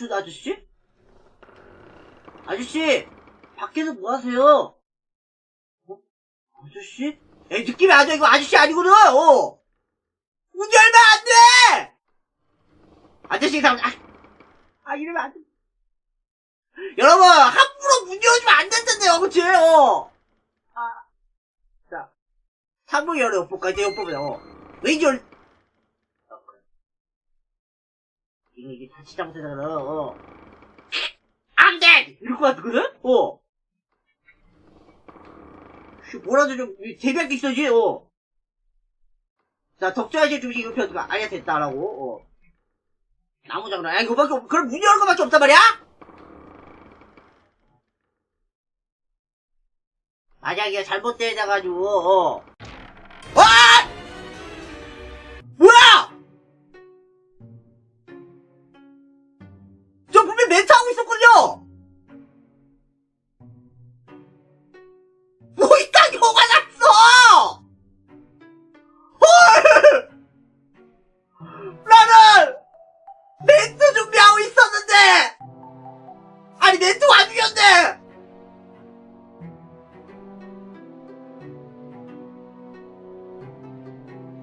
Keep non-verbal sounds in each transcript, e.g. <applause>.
춘 아저씨? 아저씨! 밖에서 뭐 하세요? 어? 아저씨? 에이, 느낌이 안 돼. 이거 아저씨 아니거든! 어! 문 열면 안 돼! 아저씨, 다, 아, 아, 이러면 안 돼. 여러분, 함부로 문 열어주면 안 된다네요, 그치? 어! 아. 자. 상봉 열어, 엿볼까? 이제 엿보면, 어. 왠지 열, 어, 그래. 이거, 이게 자칫 잘못해서, 어. 안 돼! 이럴 것 같거든? 어. 씨, 뭐라도 좀, 대비할 게 있어야지, 어. 자, 덕자의 중식 이거 펴주가 아니야, 됐다라고, 어. 나무장난, 아, 이거밖에 없, 그럼 문 여는 거밖에 없단 말이야? 만약에 잘못되어가지고, 어.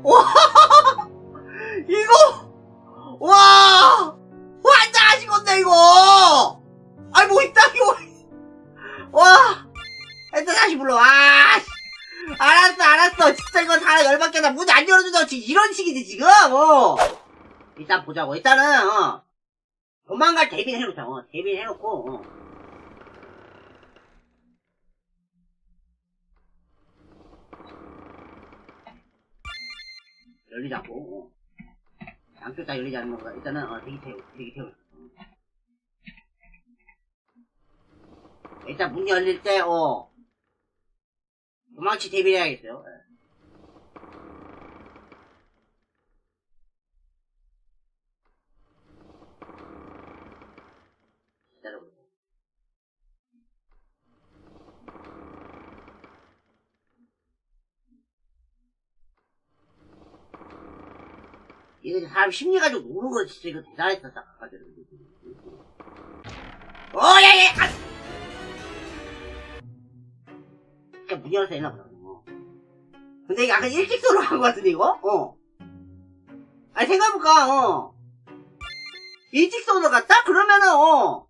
와! <laughs> 이거! 와! 완전 하시건데 이거! 아니 뭐 이따 이거! 와! 일단 다시 불러. 아! 씨. 알았어, 알았어. 진짜 이거 다 열받게 나문안 열어준다고 지금 이런 식이지 지금. 어. 일단 보자고. 일단은 어. 도망갈 대비를 해놓자. 어. 대비를 해놓고. 어. 열리지 않고. 어. 양쪽 다 열리지 않는 거다. 일단은 어, 대기 태우, 대기 태우. 일단 문 열릴 때, 어. 도망치 대비를 해야겠어요. 예. 기다려보세요. 이거 사람 심리 가지고 노는 거 진짜 이거 대단했다, 딱, 아까 전에. 어, 야, 야, 아! 진짜 문 열어서 했나 보다. 어. 근데 이게 약간 일직선으로 한것 같은데, 이거? 어. 아니, 생각해볼까, 어. 일직선으로 갔다? 그러면은, 어.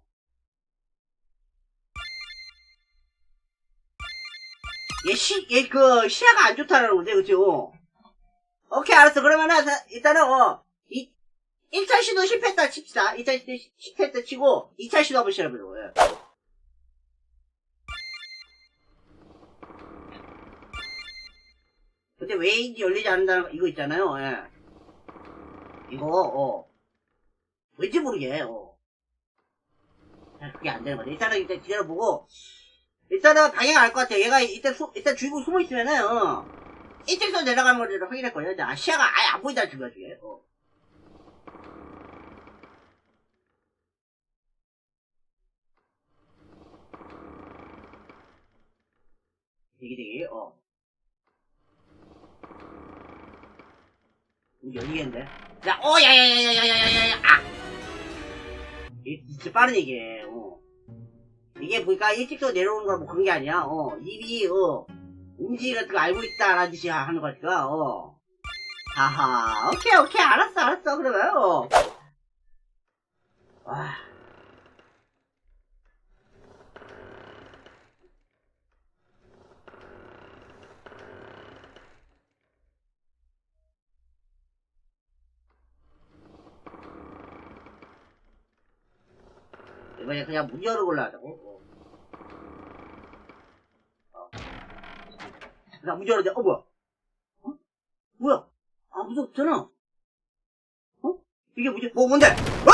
얘 시, 얘 그, 시야가 안 좋다는 건데, 그치, 어. 오케이, 알았어. 그러면은, 자, 일단은, 어. 이, 1차 시도 실패했다 칩시다. 2차 시도 시- 실패했다 치고, 2차 시도 한번 시작해보려고, 요 근데 왜인지 열리지 않는다는 거, 이거 있잖아요, 예. 이거, 어. 왠지 모르게, 어. 잘 그게 안 되는 거지. 일단은, 일단 기다려보고, 일단은 방향 알 것 같아요. 얘가 일단 수, 일단 주고 숨어 있으면은, 어. 일직선 내려가는 거를 확인할 거예요. 아, 시야가 아예 안 보인다, 지금 나중에. 어. 되게 되게, 어. 문 열리겠는데? 야, 어, 야, 야, 야, 야, 야, 야, 야, 야, 아! 이게 진짜 빠르네, 이게, 어. 이게 보니까 일찍도 내려오는 거뭐 그런 게 아니야, 어. 입이, 어. 움직이 같은 거 알고 있다라는 듯이 하는 거니까, 어. 하하, 오케이, 오케이, 알았어, 알았어, 그러면, 어. 와. 이번에 그냥 문 열어볼라 하자고. 문 열어자, 어, 뭐야? 어? 뭐야? 아무도 없잖아. 어? 이게 뭐지? 뭐, 뭔데? 와!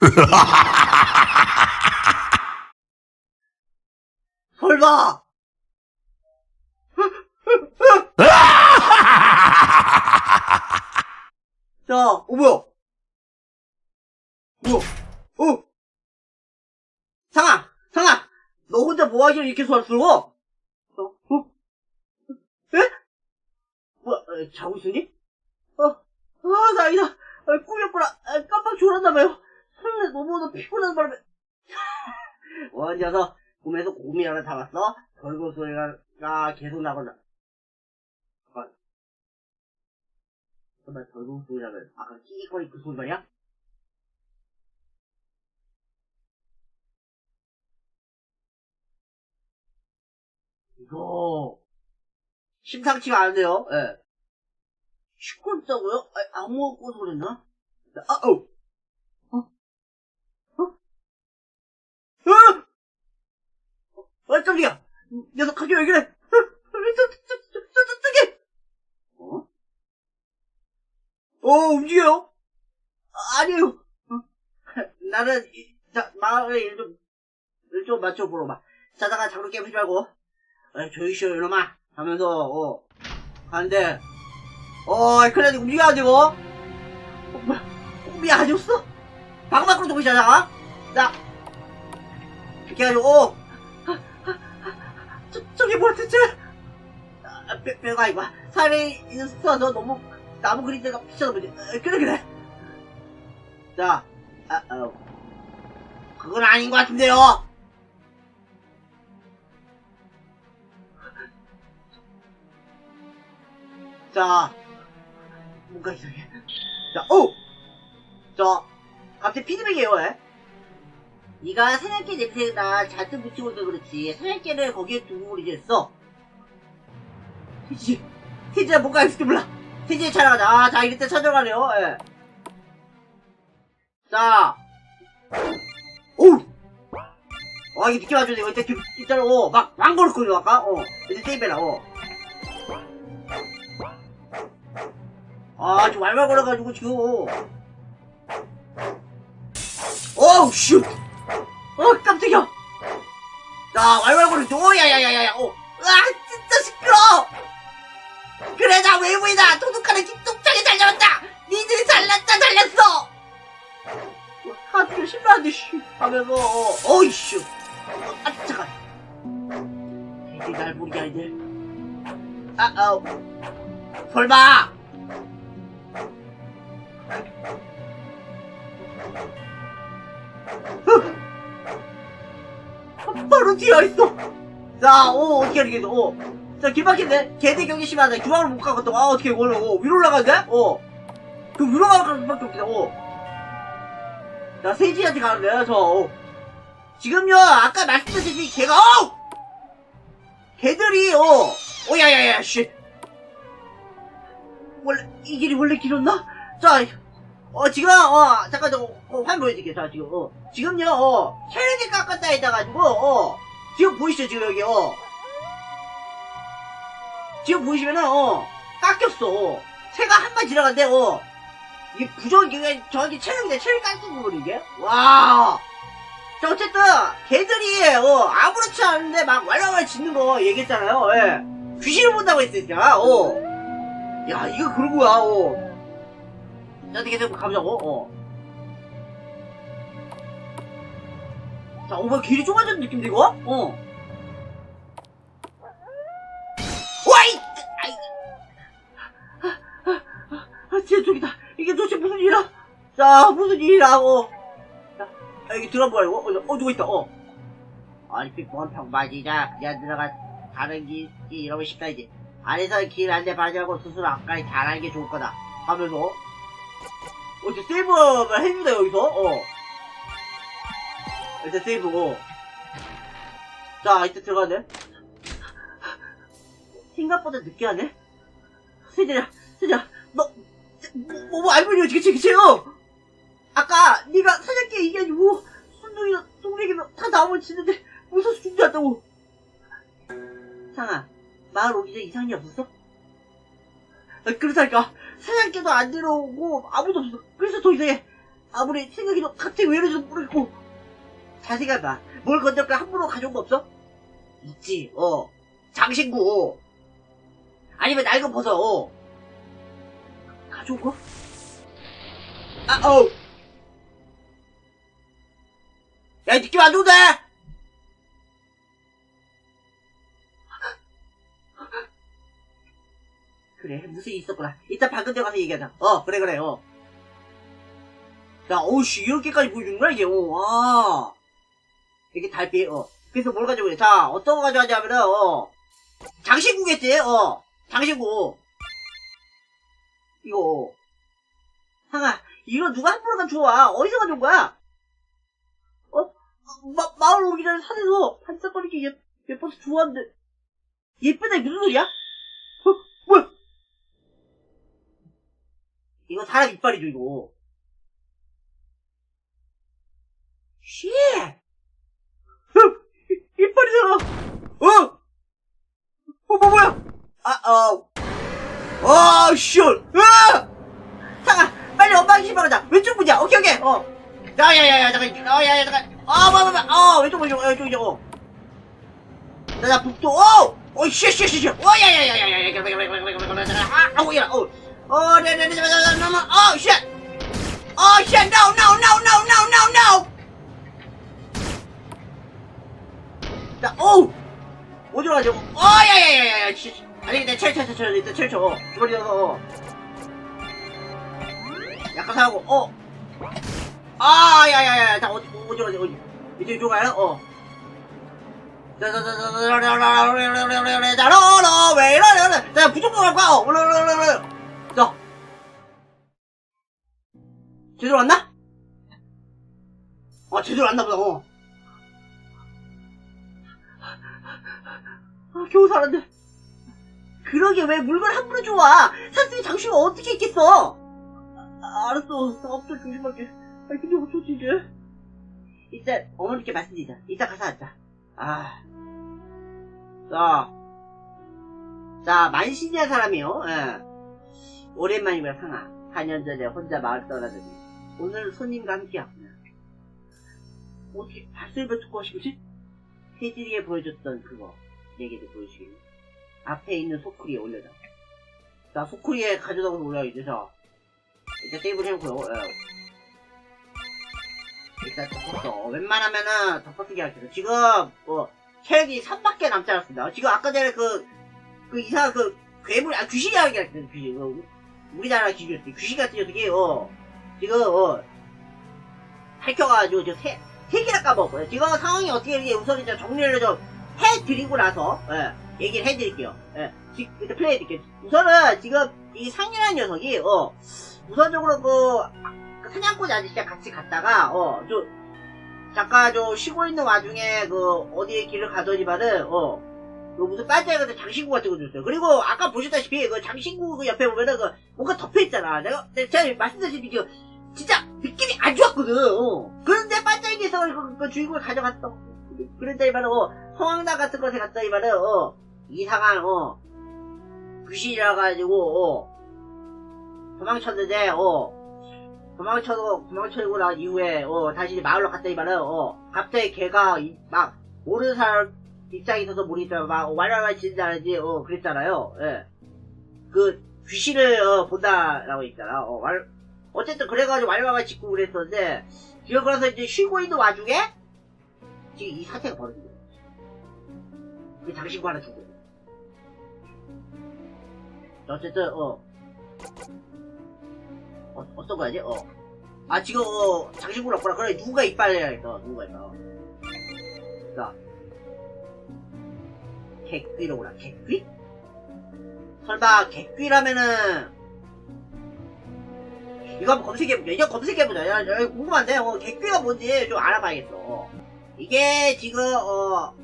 <laughs> 설마! <laughs> 자, 어, 뭐야? 뭐야? 어? 상아! 상아! 너 혼자 뭐하길래 이렇게 소란스러워? 어? 어? 에? 뭐야, 에, 자고 있으니? 어, 아, 다행이다. 아, 꿈이었구나. 아, 깜빡 졸았나봐요. 피곤해, 너무 피곤한 바람에. 원 녀석, 꿈에서 곰이 하나 잡았어? 결국 소리가 가 계속 나거나. 잠깐. 정말 결국 소리라면, 아까 끼익거리 그 소리 말이야? 이거, 심상치가 않은데요, 예. 시끄럽다고요? 아, 아무 꼬 소리나? 아, 어! 어? 어? 어? 어, 깜짝이야! 녀석 가게 왜 그래? 어? 저기! 어? 어, 움직여요? 아, 아니에요. 어? 나는, 이- 자, 마을에 일 좀, 일 좀 맞춰보러 봐. 자다가 장로 깨부지 말고, 어, 쉬어, 이놈아. 하면서, 어, 가는데, 어, 그래, 움직여가지고, 어, 뭐야, 꿈이 아니었어? 방 밖으로 도시잖아? 나, 이렇게 해가지고, 어, 저, 저기 뭐야, 대체? 아, 뼈, 뼈가 아니고, 살이 있어서 너무, 나무 그림자가 비쳐서 보지. 어, 그래, 그래. 자, 아, 어, 그건 아닌 것 같은데요? 자, 뭔가 이상해. 자, 오! 자, 갑자기 피드백이에요, 예? 네가 사냥개 냄새가 잔뜩 묻히고 있어 그렇지. 사냥개를 거기에 두고 이제 했어. 태지, 태지야 뭔가 있을지 몰라. 태지 찾아가자. 아, 자, 이럴 때 찾아가네요, 예. 자, 오! 와, 이게 늦게 돼. 이때 뒤, 있잖아, 어. 막, 왕거렸거든요, 아까? 어. 이제 세이베라, 어. 아, 지금 왈왈거려가지고, 지금. 어우, 슛! 어, 깜짝이야! 자, 왈왈거리죠? 오, 야 야 야 야야, 오. 으아, 진짜 시끄러워! 그래, 나 외부이다! 도둑하는 김동창이 달려왔다! 니들이 잘났다, 잘났어! 하필 씨. 하면서, 어, 어이, 씨. 어, 아, 잠깐. 이제 날 모르게 하는데. 아, 아우. 설마! 어, 바로 뒤에 있어. 자, 오, 어떻게 하겠어, 오. 자, 길 막힌데? 개대 경기 심하다. 주방을 못 가거든. 아, 어떻게, 원래, 오, 위로 올라가는데? 오. 그 위로 가는 수밖에 없겠다, 오. 자, 세지한테 가는데요, 저, 오. 지금요, 아까 말씀드렸듯이, 개가, 오! 개들이, 오. 오, 야, 야, 야, 씨. 원래, 이 길이 원래 길었나? 자, 어, 지금, 어, 잠깐, 저, 어, 화면 보여드릴게요. 자, 지금, 어. 지금요, 어, 체력이 깎았다 해가지고, 어, 지금 보이시죠, 지금 여기, 어. 지금 보시면은, 어, 깎였어. 어. 새가 한번 지나간대, 어. 이게 부정, 이게 저기 체력인데, 체력 깎인 거거든, 이게? 와. 자, 어쨌든, 걔들이, 어, 아무렇지 않은데 막 왈왈왈 짖는 거 얘기했잖아요, 예. 귀신을 본다고 했으니까, 어. 야, 이거 그런 거야, 어. 자, 어떻게 좀 가보자고, 어. 자, 어, 뭐 길이 좁아지는 느낌인데, 이거? 어. 와이! 아이. 아, 제 저기다. 이게 도대체 무슨 일이야? 자, 무슨 일이라고. 자, 아, 여기 들어보라, 이거. 어, 어, 누구 있다, 어. 아니, 원평 맞이자. 그냥 들어가 다른 길, 길 이러면 쉽다, 이제. 안에서 길한대 발견하고 스스로 앞까지 잘하는 게 좋을 거다. 하면서. 어, 저 세이브를 해준다, 여기서. 어. 일단 세이브고. 자, 이때 들어가네. 생각보다 늦게 하네. 세진아, 세진아, 너, 뭐, 뭐, 알면이 어떻게 챙기세요? 아까, 네가 사장께 얘기하고, 순둥이나, 동백이나 다 나오면 지는데, 무서워서 죽지 않다고. 상아, 마을 오기 전에 이상이 없었어? 아, 그렇다니까. 사장께도 안 들어오고, 아무도 없어. 그래서 더 이상해. 아무리 생각해도 갑자기 왜 이러는지 모르겠고. 잘 생각해봐. 뭘 건들까 함부로 가져온 거 없어? 있지, 어. 장신구. 아니면 낡은 버섯, 어. 가져온 거? 아, 어우. 야, 이 느낌 안 좋은데? 그래, 무슨 일이 있었구나. 일단 전 가서 얘기하자. 어, 그래, 그래, 어. 야, 어우씨, 이렇게까지 보여주는구나, 이게, 어, 와. 이렇게 달빛, 어. 그래서 뭘 가지고 그래. 자, 어떤 거 가져가냐면은, 어. 장신구겠지, 어. 장신구. 이거, 어. 상아, 이거 누가 함부로 가 좋아. 어디서 가져온 거야? 어? 마, 마을 오기 전에 산에서 반짝거리게 예, 예뻐서 좋아하는데. 예쁘다, 무슨 소리야? 어, 뭐야? 이거 사람 이빨이죠, 이거. 쉣! 이빨이잖아! 어! 어, 뭐, 뭐야! 아, 어. 어, 쉣! 으아! 잠깐! 빨리 엄마 기시방 가자! 왼쪽 문이야! 오케이, 오케이! 어. 야, 야, 야, 야, 잠깐, 어, 야, 야, 잠깐. 어, 뭐, 뭐, 뭐, 어, 왼쪽 어, 왼쪽 문이야, 어. 나, 나, 북도, 어! 어, 쉣, 쉣, 쉣, 쉣! 어, 야, 야, 야, 야, 야, 야, 잠깐, 아, 아우, 야, 어. 어, 네, 네, 네, 잠깐, 잠깐, 잠깐, 어, 쉣! 어, Oh, no, no, no, no, no. oh shit! Oh shit! No, no, no, no, no, no, no! 나, 오! 어디로 가지? 어, 야, 야, 야, 야, 야, 씨. 아니, 내 철, 철, 철, 철, 내 철, 쳐. 머리여서. 약간 사고, 어. 아, 야, 야, 야, 야, 다 어디, 어디로 가지, 어디. 이제 이쪽으로 가요? 어. 자, 부족한 걸 봐. 어, 올라올라올라 자. 제대로 왔나? 어, 제대로 왔나 보다, 어. 아, 겨우 살았네. 그러게 왜 물건 함부로 줘와? 산속에 장수가 어떻게 있겠어? 아, 알았어. 나 앞으로 조심할게. 아, 근데 어쩌지 이제? 일단 어머니께 말씀드리자. 이따 가서 하자. 아, 자, 자 만신이란 사람이요. 예. 오랜만이구나 상아. 4년 전에 혼자 마을 떠나더니 오늘 손님과 함께하구나. 어떻게 발소리를 듣고 하시지? 세진이에 보여줬던 그거 내게도 보여주길. 앞에 있는 소쿠리에 올려놔. 자, 소쿠리에 가져다가 올려야지, 자. 일단 세이브를 해놓고요, 예. 일단 덮었어. 웬만하면은 덮어쓰기 할게요. 지금, 뭐, 체력이 3밖에 남지 않았습니다. 지금 아까 전에 그, 그 이상한 그, 괴물, 아, 귀신이 하게 할게요, 귀신. 그, 우리나라 귀신이었지. 귀신 같은 녀석이, 어, 지금, 어, 밝혀가지고, 저 세, 세 개나 까먹었고요. 지금 상황이 어떻게 되는지 우선 이제 정리를 좀 해드리고 나서, 예, 얘기를 해드릴게요. 예, 지, 일단 플레이 해드릴게요. 우선은 지금 이 상이라는 녀석이, 어, 우선적으로 그, 그 사냥꾼 아저씨랑 같이 갔다가, 어, 저, 잠깐 저 쉬고 있는 와중에 그, 어디에 길을 가더니만은, 어, 그 무슨 반짝이가 장신구 같은 거 줬어요. 그리고 아까 보셨다시피 그 장신구 그 옆에 보면은 그 뭔가 덮여있잖아. 내가, 내- 제가 말씀드린 게 진짜 느낌이 안 좋았거든. 어. 그런데 반짝이에서 그, 그 주인공을 가져갔어. 그런데 이말은 어, 성황당 같은 곳에 갔다 이말은 어, 이상한 어, 귀신이라 가지고 어, 도망쳤는데 어, 도망쳐도 도망쳐고 난 이후에 어, 다시 마을로 갔다 이말은 어, 갑자기 걔가 이- 막 모르는 사람 입장에 있어서 모르니까 막 왈왈왈 지른다든지 어, 그랬잖아요. 예. 그 귀신을 어, 본다라고 했잖아. 어, 왈, 어쨌든 그래가지고 왈왈왈 짓고 그랬었는데 지금 그래서 이제 쉬고 있는 와중에 지금 이 사태가 벌어진 거예요. 그 장신구 하나 주고. 어쨌든 어. 어 어떤 거야지? 어. 아 지금 어 장신구를 없구나. 그래 누가 이빨 해야 겠다. 누가 이빨. 자. 오라. 개귀? 설마 개귀라면은 이거 한번 검색해보자. 이거 검색해보자. 야, 야, 궁금한데, 어, 개귀가 뭔지 좀 알아봐야겠어. 이게 지금, 어,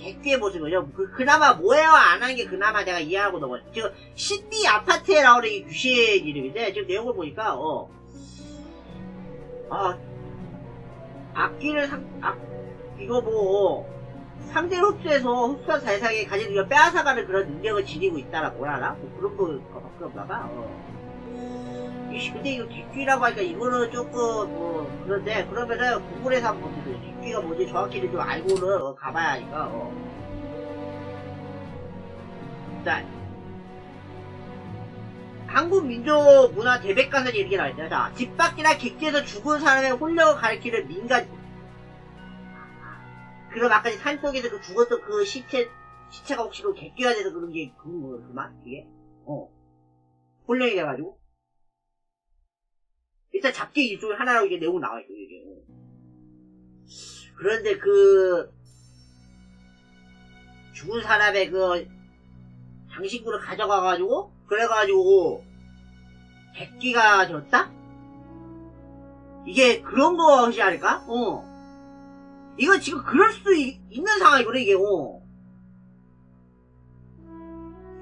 개귀의 모습이죠. 그, 그나마 뭐예요? 안 하는 게 그나마 내가 이해하고 넘어. 지금, 신비 아파트에 나오는 이 귀신 이름인데, 지금 내용을 보니까, 어, 아, 악기를 상, 악, 이거 뭐, 상대를 흡수해서 흡수한 대상에 가진 걸 빼앗아가는 그런 능력을 지니고 있다라 뭐라 하나? 뭐 그런 거, 그런가 봐. 어. 근데 이거 뒷귀라고 하니까 이거는 조금 뭐 그런데 그러면은 구글에서 한번 보세요. 뒷귀가 뭔지 정확히는 좀 알고는 어, 가봐야 하니까. 어. 자, 한국 민족 문화 대백과서 이렇게 나와있어요. 자, 집 밖이나 객지에서 죽은 사람의 혼력을 가리키는 민간. 그럼 아까 산 속에서 그 죽었던 그 시체 시체가 혹시 그 객귀가 돼서 그런 게 그런 거구만 이게. 어. 혼력이 돼가지고. 일단 잡기 일종의 하나라고 이게 내용 나와 있고 이게. 그런데 그 죽은 사람의 그 장신구를 가져가가지고 그래가지고 객기가 되었다? 이게 그런 것이 아닐까? 어. 이거 지금 그럴 수 있, 는 상황이거든 이게. 어.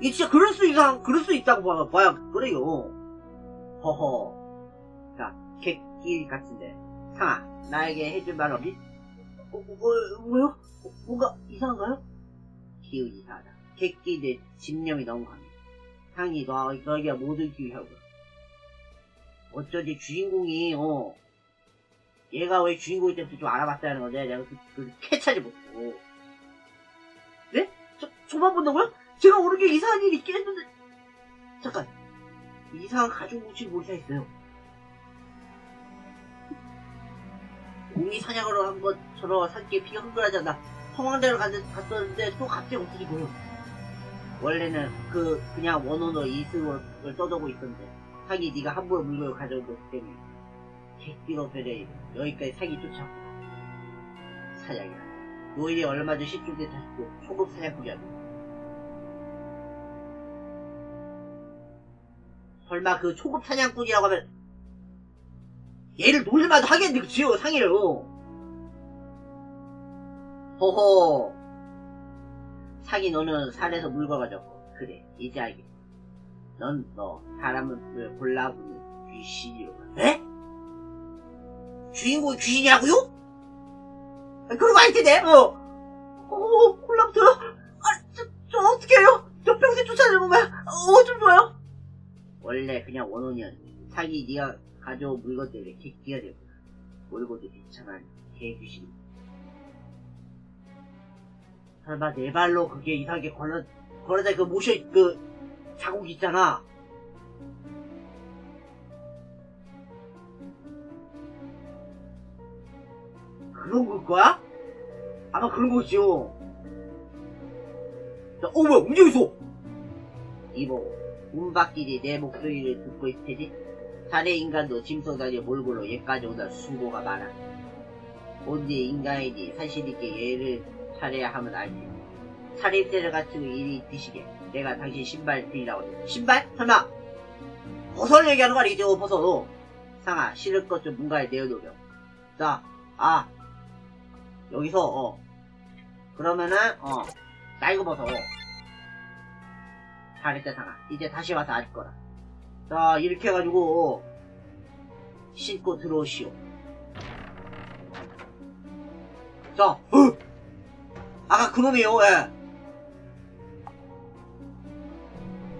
이게 진짜 그럴 수 있상 그럴 수 있다고 봐, 봐야 그래요. 허허. 자, 객기 같은데. 상아, 나에게 해줄 말 없니? 어, 뭐, 뭐요? 어, 뭔가 이상한가요? 기운 이상하다. 객기 내 집념이 너무 강해. 상이 너, 너에게 모든 기회하고. 어쩌지 주인공이, 어, 얘가 왜 주인공일 때부터 좀 알아봤다는 건데, 내가 그, 그 캐치하지 못하고. 네? 저, 저만 본다고요? 제가 모르게 이상한 일이 있긴 했는데. 잠깐. 이상한 가족 모치를 모르게 했어요. 공이 사냥으로 한 것처럼 산기에 피가 흥건하지 않나. 성황대를 갔, 갔었는데 또 갑자기 없어지고요. 원래는 그 그냥 원혼으로 이승을 떠들고 있었는데 사기 네가 함부로 물건을 가져온 것 때문에 객기로 변해 여기까지 사기 쫓아왔고. 사냥이라 노인이 얼마 전 시중대 다시고 초급 사냥꾼이 었다 설마 그 초급 사냥꾼이라고 하면 얘를 놀릴만도 하겠네 그치요 상의를? 호호. 상이 너는 산에서 물건 가졌고. 그래 이제 알겠어. 넌너 사람을 골라보니 귀신이로 에? 주인공이 귀신이라고요? 아, 거 아닐 텐데 어. 어 콜라부터요? 아, 저, 저 어떻게 해요? 저 평생 쫓아내는 거야? 어, 좀 좋아요? 원래 그냥 원혼이었는데 사기 네가 가져온 물건 때문에 객기가 되었구나 몰고도 비참한 개귀신 설마 내 발로 그게 이상하게 걸어 걸어다 그 모셔 그 자국 있잖아 그런 걸 거야? 아마 그런 거지요. 자, 어 뭐야 움직였어? 이보 운박길이 내 목소리를 듣고 있을 테지? 자네 인간도 짐승 다니 몰골로 얘까지 오다 수고가 많아. 언제 인간이니 산신있게 얘를 차려야 하면 알지. 차림새를 갖추고 일이 드시게. 내가 당신 신발 드리라고 했어 신발? 설마. 버섯을 얘기하는 거 아니겠죠 버섯? 상아 실을 것 좀 문가에 내어놓으려 자아 여기서 어. 그러면은 어. 날고 버섯 잘했다 상아 이제 다시 와서 알 거라. 자 이렇게 해가지고 신고 들어오시오. 자 어! 아까 그놈이에요 예.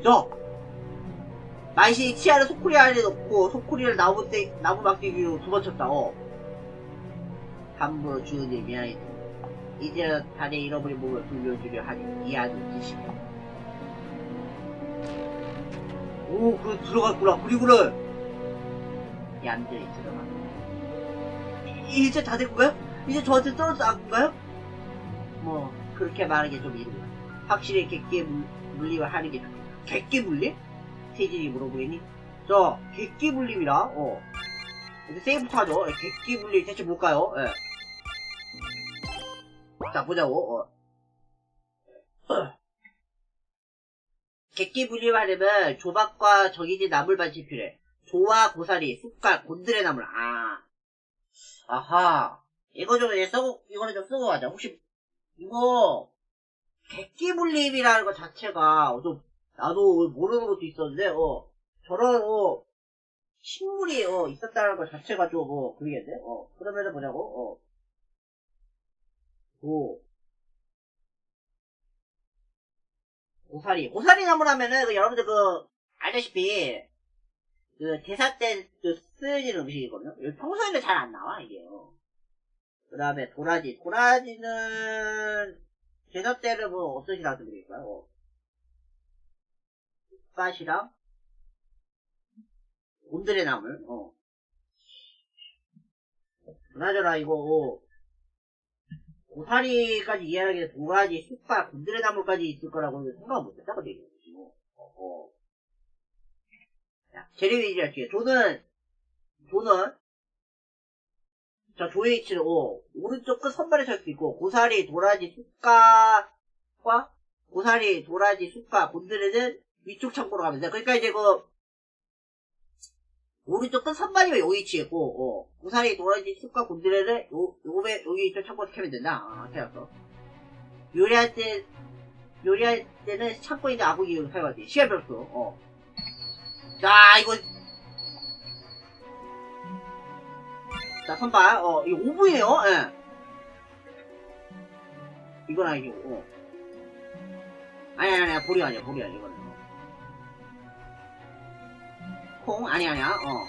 자 만신이 치아를 소쿠리 안에 넣고 소쿠리를 나무 떼, 나무 막대기로 두 번 쳤다 어 함부로 주는 일 미안해 이제 다리 잃어버린 몸을 돌려주려 하니 이해하는 뜻이야 오, 그 들어갔구나. 그리고는 얌전히 들어가. 이- 이제 다 된 건가요? 이제 저한테 떨어졌 건가요? 뭐 그렇게 말하는 게 좀 이르다. 확실히 객기 물- 물림을 하는 게 좋겠다. 객기 물림? 세진이 물어보니 저 객기 물림이라. 어. 이제 세이브부터 하죠. 예, 객기 물림 대체 뭘까요? 예. 자 보자고. 어. 객기 분리하려면 조박과 정이지 나물밭이 필요해. 조와 고사리, 쑥갓, 곤드레 나물. 아. 아하. 이거 좀 이제 쓰고, 이거는 좀 쓰고 가자. 혹시, 이거, 객기 분립이라는 것 자체가, 좀, 나도 모르는 것도 있었는데, 어, 저런, 어, 식물이, 어, 있었다는 것 자체가 좀, 어, 그러겠네? 어, 그러면은 뭐냐고, 어. 오. 고사리. 고사리 나물 하면은, 그 여러분들 그, 알다시피, 그, 대사 때, 그, 쓰여지는 음식이거든요. 이거 평소에는 잘 안 나와, 이게. 그 다음에, 도라지. 도라지는, 제사 때는 뭐, 어떤 시랑 드릴까요? 쌀이랑, 곤드레 나물, 어. 그나저나, 이거, 어, 고사리까지 이해하게 도라지, 쑥갓, 곤드레 나물까지 있을 거라고 생각 못했다거든요. 어, 어. 자, 재료 위주로 할게요. 저는 조는 자 조이치를 오 오른쪽 끝 선발에 설수 있고 고사리 도라지 숫가과 고사리 도라지 숫가 곤드레는 위쪽 창고로 가면 돼 그러니까 이제 그 오른쪽 끝 선발이면 여기 위치했고 어, 고사리 도라지 숫가 곤드레를 요 요배 여기 이쪽 창고에서 캐면 된다 아 캐놨어 요리할 때 요리할 때는 창고에 있는 아구기 사용하지 시간 별로 없어 어. 자 이거 자, 선발. 어, 이거 5분이에요. 예. 이건 아니고, 어. 아니, 아니, 아니, 볼이 아니야, 볼이 아니야, 이거 콩? 아니, 아니야, 어.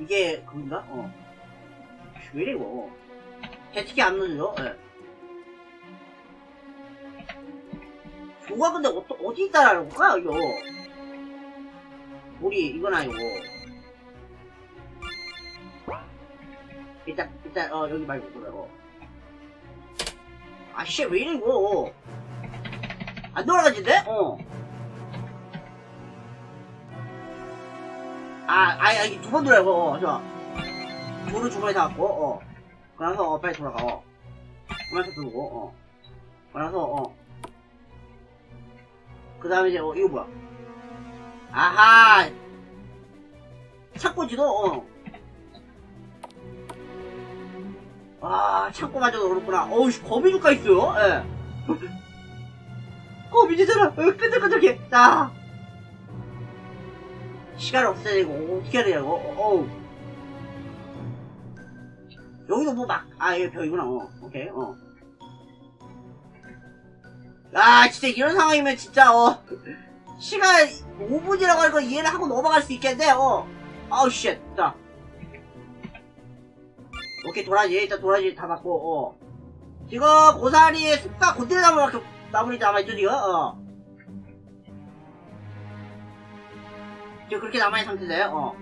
이게, 그건가? 어. 왜 이래, 이거. 대치기 안 넣어줘, 예. 조가 근데 어, 어디 있다라는 거야, 이거. 볼이, 이건 아니고. 일단 일단 어 여기 말고 그래 어. 아씨 왜 이거 안 돌아가진대? 어. 아, 아니, 아니, 두번 돌아요, 어, 저. 조를 주머니에 닿았고, 어. 그래서, 어, 빨리 돌아가, 어. 그만서 들고, 어. 그래서, 어. 그 다음에 이제, 어, 이거 뭐야. 아하! 찾고지도, 어. 아, 창고 가져도 그렇구나. 어우, 씨, 거미줄까 있어요? 예. <laughs> 거미줄잖아. 어, 끈적끈적해. 자. 시간 없어야 되고, 어떻게 해야 되냐고. 어, 어우. 여기도 뭐 막, 아, 여기 벽이구나. 어, 오케이, 어. 아, 진짜 이런 상황이면 진짜, 어. 시간 5분이라고 하는 거 이해를 하고 넘어갈 수 있겠는데, 어. 아우, 쉣. 자. 오케이 도라지 일단 도라지 다 받고 어 지금 고사리에 숲과 곤드레 나무밖에 나무리 남아있죠 지금 어 지금 그렇게 남아있는 상태인데 어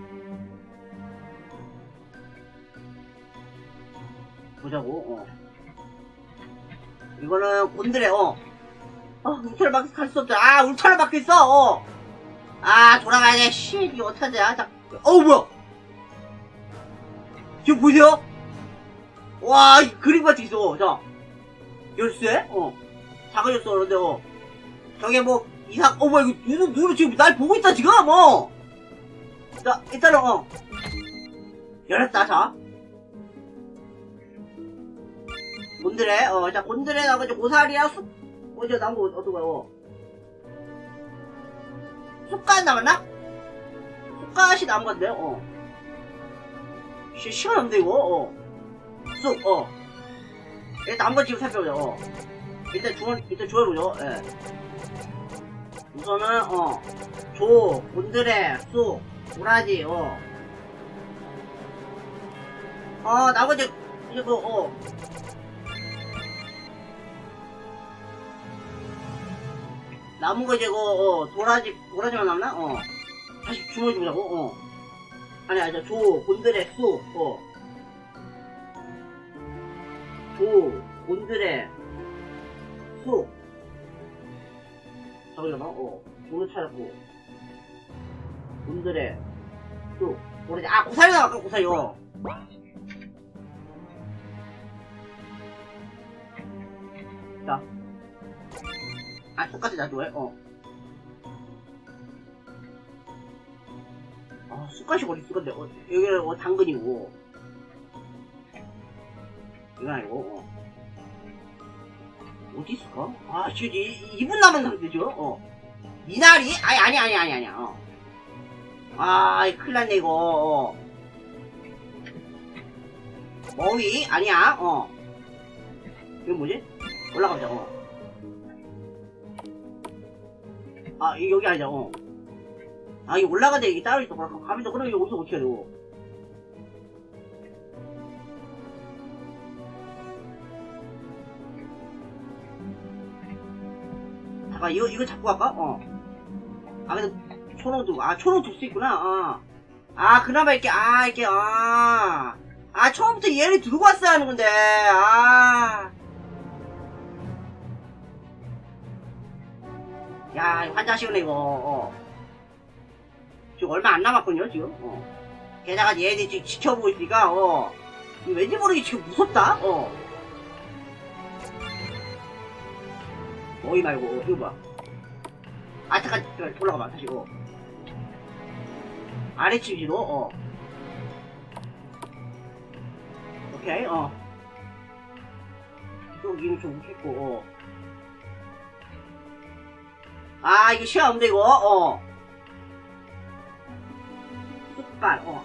보자고 어 이거는 곤드레 어 아, 울타리 밖에 갈수 없다. 아, 울타리 밖에 있어, 어. 아, 돌아가야 돼. 씨, 이게 어떡하지? 아, 자, 어우, 뭐야. 지금 보세요? 와, 이 그림 같이 있어. 자, 열쇠? 어. 작아졌어, 그런데, 어. 저게 뭐, 이상, 어, 뭐야, 이거, 누구, 누구 지금 날 보고 있다, 지금, 어. 자, 일단은, 어. 열었다, 자. 곤드레, 어, 자, 곤드레 나머지 고사리야, 쑥, 어제 나무, 어떤 거야, 어. 쑥갓 남았나? 쑥갓이 남은 건데, 어. 시, 시간 없네, 이거, 어. 쑥, 어. 일단 한번 지금 살펴보자, 어. 일단 주원, 일단 주워보죠, 예. 우선은, 어. 조, 곤드레, 쑥, 도라지, 어. 어, 나머지, 그, 어. 남은 거 이제 그, 어, 도라지, 도라지만 남나? 어. 다시 주머니 보자고, 어. 아니, 아니, 저, 조, 곤드레, 쑥, 어. 조, 곤드레, 쑥. 잠깐만, 어. 조를 찾았고. 곤드레, 쑥. 도라지, 아, 고사리 나왔까, 고사리, 어. 자. 아, 똑같이 놔둬요, 어. 아, 쑥갓이 어디 건데, 어, 여기는 어, 당근이고. 이건 아니고, 어. 어디 있을까? 아, 지금 이, 2분 남은 상태죠, 어. 이날이? 아니, 아니, 아니, 아니, 아니야, 어. 아, 큰일 났네, 이거, 어. 머위? 아니야, 어. 이건 뭐지? 올라가보자, 어. 아, 이- 여기 아니죠, 어. 아, 이게 올라가는데 이게 따로 있어. 가면서 그럼 이거 어디서 어떻게 해야 되고. 잠깐, 이거, 이거 잡고 갈까? 어. 아, 근데, 초롱 두고, 아, 초롱 둘수 있구나, 어. 아, 그나마 이렇게, 아, 이렇게, 아. 아, 처음부터 얘를 들고 왔어야 하는 건데, 아. 야, 이거 환장하시네, 이거, 어. 지금 얼마 안 남았거든요, 지금. 어. 게다가 얘들이 지금 지켜보고 있으니까, 어. 왠지 모르게 지금 무섭다, 어. 어이 말고, 어, 이거 봐. 아, 잠깐, 올라가봐, 다시, 어. 아래치기로, 어. 오케이, 어. 여기는 좀 했고, 어. 아, 이거 시간 없는데, 이거, 어. 숟갈, 어.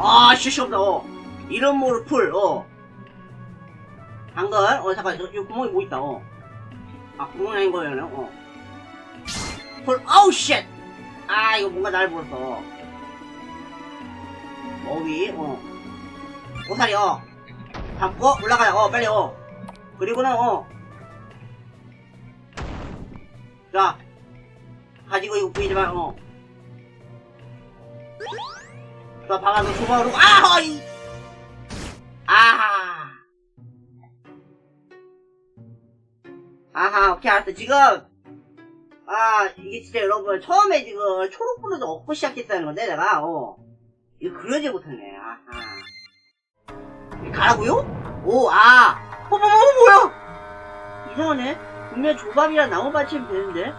아, 실시 없다, 어. 이런 모를 풀, 어. 당근, 어, 잠깐, 이거 구멍이 뭐 있다, 어. 아, 아닌 거예요, 어. 풀, 아우, 쉣! 아, 이거 뭔가 날 물었어. 어위, 어. 오사리, 어. 잡고, 올라가자, 어, 빨리, 어. 그리고는, 어. 자. 가지고 이거 보이지만, 어. 자, 방아도 조바로, 아, 어이! 아하. 아하, 오케이, 알았어. 지금, 아, 이게 진짜 여러분, 처음에 지금 초록불을 얻고 시작했다는 건데, 내가, 어. 이거 그러지 못했네, 아하. 가라고요? 오, 아. 어머머, 뭐야? 이상하네. 분명 조밥이랑 나무 받치면 되는데.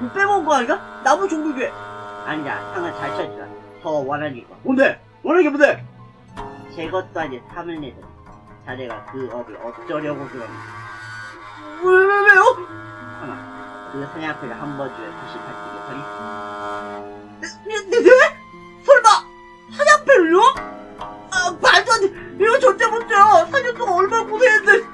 뭐 빼먹은 거 아닌가? 나무 종류게. 아니다, 상은 잘 쳐주다. 더 원하는 게. 뭔데? 원하는 게 뭔데? 제 것도 아닌 탐을 내도 자네가 그 업을 어쩌려고 그러니. 왜, 왜, 왜요? 하나, 그 사냥꾼을 한번 주에 다시 받기게 허리. 네, 네, 네? 설마, 사냥패를요? 아, 말도 안 돼. 이거 절대 못해요. 4년 동안 얼마나 고생했는데.